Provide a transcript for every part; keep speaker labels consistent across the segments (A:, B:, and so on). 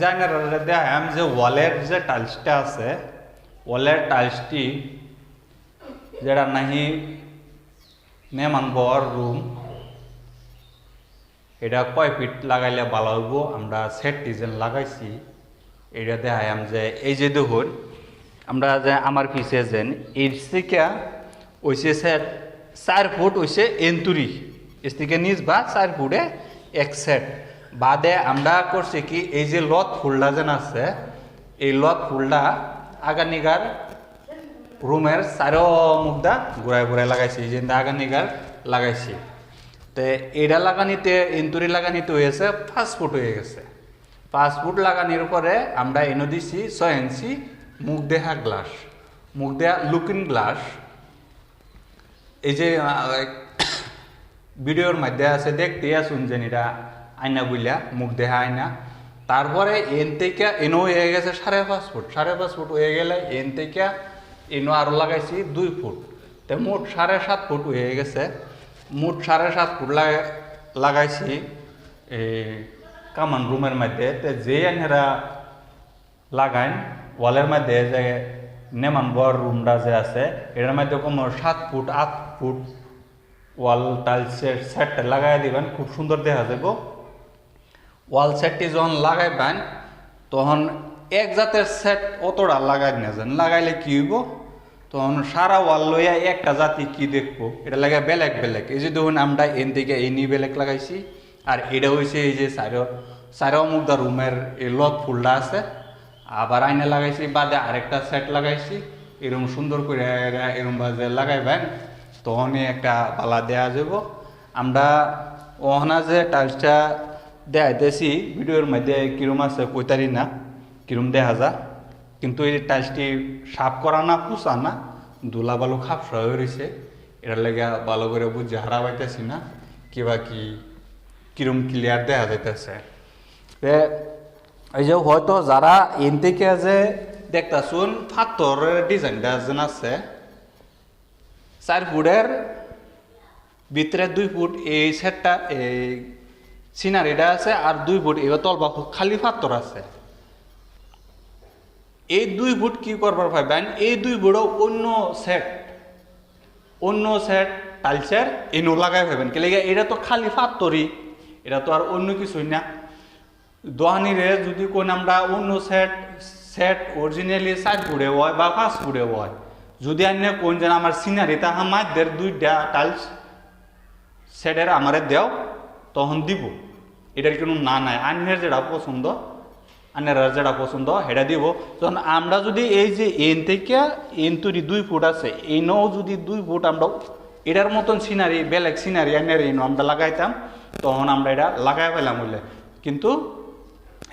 A: জানার দেখাম যে ওয়ালের যে টাইলসটা আছে ওয়ালের টাইলসটি যেটা নাহি মেহমান বর রুম এটা কয় ফিট লাগাইলে ভালো হইব? আমরা সেট ডিজাইন লাগাইছি। এটা দেখাম যে, এই যে দেখুন, আমরা যে আমার পিছে যেন এর থেকে ওইসে সেট চার ফুট ওইসে এন্তুরি থেকে নিচ বা চার ফুটে এক সেট বাদে আমরা করছি কি, এই যে লত ফুলটা যেন আছে, এই লত ফুলটা আগানিগার রুমের চারো মুখটা ঘুরাই ঘুরাই লাগাইছি যে আগানিগার লাগাইছি। তো এটা লাগানিতে ইন্তুরি লাগানিতে হয়েছে, পাঁচ ফুট হয়ে গেছে। পাঁচ ফুট লাগানির পরে আমরা এনে দিছি ছয় ইঞ্চি মুখ দেখা গ্লাস, মুখ দেয়া লুকিং গ্লাস। এই যে ভিডিওর মধ্যে আছে, দেখতে আসুন যে এটা আয়না বুইলা, মুখ দেহা আয়না। তারপরে এন থেকে এনো হয়ে গেছে সাড়ে পাঁচ ফুট। সাড়ে পাঁচ ফুট হয়ে গেলে এন থেকে এনো আরও লাগাইছি দুই ফুট। তো মোট সাড়ে সাত ফুট হয়ে গেছে। মোট সাড়ে সাত ফুট লাগা- লাগাইছি কামান রুমের মধ্যে। তো যে আনেরা লাগাইন ওয়ালের মধ্যে যে নেমান বর রুমটা যে আছে, এটার মধ্যে কোনো সাত ফুট, আট ফুট ওয়াল টাইলসের সেটটা লাগাই দিবেন। খুব সুন্দর দেখা যাব ওয়াল সেটটি যখন লাগাইবেন, তখন এক জাতের সেট অতটা লাগাই না যান। লাগাইলে কি হইব? তখন সারা ওয়াল লইয়া একটা জাতি কি দেখব? এটা লাগে বেলেগ বেলেগ এই যে দেখুন, আমরা এন থেকে এই নি বেলেগ লাগাইছি। আর এটা হয়েছে এই যে সারো সারো মুগদা রুমের এই লত ফুলটা আছে। আবার আইনে লাগাইছি, বাদে আরেকটা সেট লাগাইছি। এরকম সুন্দর করে এরা এরকম বাজে লাগাইবেন, তখনই একটা পালা দেয়া যাব আমরা ওহনা যে টাইলসটা দেখাইতেছি ভিডিওর মধ্যে কিরম আছে কইতারি না, কিরম দেখা যা। কিন্তু এই টাইলসটি সাফ করা না পুষা না, দুলা বালু খাপসা হয়ে রয়েছে এটার লেগে ভালো করে বুঝে হারা পাইতেছি না কিবা কি, কিরম ক্লিয়ার দেখা যাইতেছে। এই যে হয়তো যারা এন থেকে যে দেখতাছুন ফাতরের ডিজাইনটা যেন আছে, চার ফুটের ভিতরে দুই ফুট এই সেটটা এই সিনারিটা আছে আর দুই ফুট, এবার তলবা খালি ফাতর আছে। এই দুই ফুট কি করবার পাইবেন এই দুই ফুটও অন্য সেট অন্য সেট টাইলসের এনো লাগাই পাবেন কে লেগে এটা তো খালি ফাতরি এটা তো আর অন্য কিছুই না। দোহানিরে যদি কোন আমরা অন্য সেট সেট অরিজিনালি চার ফুটে হয় বা পাঁচ ফুটে হয়, যদি আন্য কোন যেন আমার সিনারি তাহা মাঝদের দুইটা টাইলস সেটের আমারে দেও তখন দিব। এটার কোনো না নাই। আন্যের যেটা পছন্দ, আন্যের যেটা পছন্দ, সেটা দিব। তখন আমরা যদি এই যে এন থেকে এন তৈরি দুই ফুট আছে, এনও যদি দুই ফুট আমরা এটার মতন সিনারি বেলেগ সিনারি আন্যের এনও আমরা লাগাইতাম, তখন আমরা এটা লাগাই পেলাম বলে কিন্তু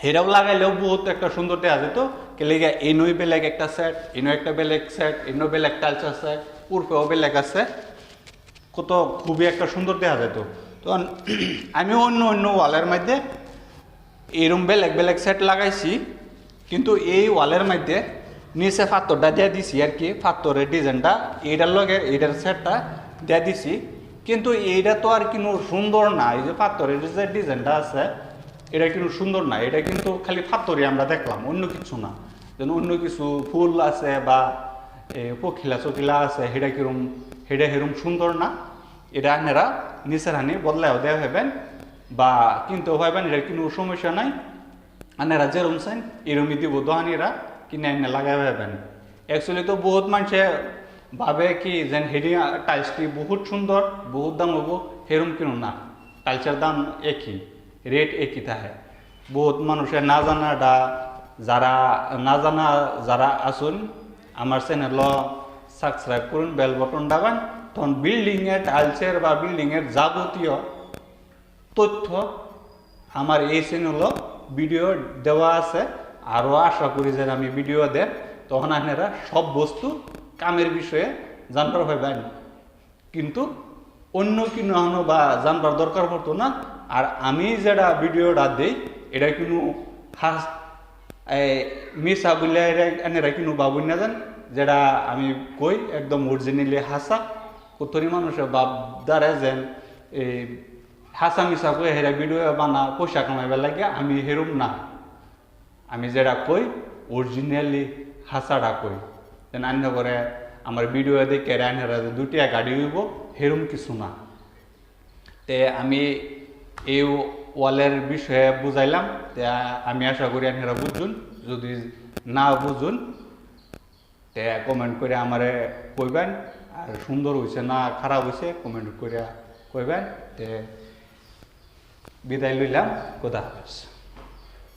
A: হেরাও লাগাইলেও বহুত একটা সুন্দর দেখা যেত কেলেগা এনই বেলেগ একটা সেট এনো একটা বেলেগ সেট এনো বেলেগ টাইলস আছে পূর্বেও বেলেগ আছে। কত খুবই একটা সুন্দর দেখা যেত তখন আমি অন্য অন্য ওয়ালের মধ্যে এরম বেলেগ বেলেগ সেট লাগাইছি, কিন্তু এই ওয়ালের মধ্যে নিচে ফাত্তরটা দিয়ে দিছি আর কি ফাত্তরের ডিজাইনটা, এইটার লগে এইটার সেটটা দিয়ে দিছি। কিন্তু এইটা তো আর কিন্তু সুন্দর না, এই যে ফাত্তরের যে ডিজাইনটা আছে, এটা কিন্তু সুন্দর না, এটা কিন্তু খালি ফাত্তরই আমরা দেখলাম, অন্য কিছু না। যেন অন্য কিছু ফুল আছে বা পখিলা চকিলা আছে সেটা কিরম সেটা সেরম সুন্দর না। এটা আপনারা নিচের হানি বদলাও দেওয়া হবেন বা কিনতেও পাইবেন এটা কোনো সমস্যা নাই। আনেরা যেরম চাইন এরমই দিব দোহানিরা, কিনে এনে লাগাই পাবেন অ্যাকচুয়ালি তো বহুত মানুষে ভাবে কি যেন হেডি টাইলসটি বহুত সুন্দর, বহুত দাম হব সেরম কিনো না। টাইলসের দাম একই রেট একই থাকে বহুত মানুষের না জানাটা যারা না জানা যারা আসুন আমার চ্যানেল সাবস্ক্রাইব করুন বেল বটন দাবান তখন বিল্ডিংয়ের টাইলসের বা বিল্ডিংয়ের যাবতীয় তথ্য আমার এই চ্যানেল ভিডিও দেওয়া আছে। আরও আশা করি যে আমি ভিডিও দেন তখন আপনারা সব বস্তু কামের বিষয়ে জানবার পাবেন কিন্তু অন্য কিনো আনো বা জানবার দরকার পড়তো না। আর আমি যেটা ভিডিওটা দিই, এটা কিন্তু হাস মিশা বলে এনেরা কিন্তু বাবুই না যেটা আমি কই, একদম অরিজিনালি হাসা। কতরি মানুষের বাপ দ্বারা যেন এই হাসা মিশা কই হেরা ভিডিও বানা পয়সা কামাইবার লাগে আমি হেরুম না। আমি যেটা কই অরিজিনালি হাসাটা কই। যেন আন্য করে আমার ভিডিও দেখে রান্নারা দুটিয়া গাড়ি হইব সেরম কিছু না। তে আমি এই ওয়ালের বিষয়ে বুঝাইলাম, তে আমি আশা করি আপনারা বুঝুন, যদি না বুঝুন, তে কমেন্ট করে আমারে কইবেন। সুন্দর হয়েছে না খারাপ হয়েছে কমেন্ট করে কইবেন তে বিদায় লইলাম খোদা হাফেজ।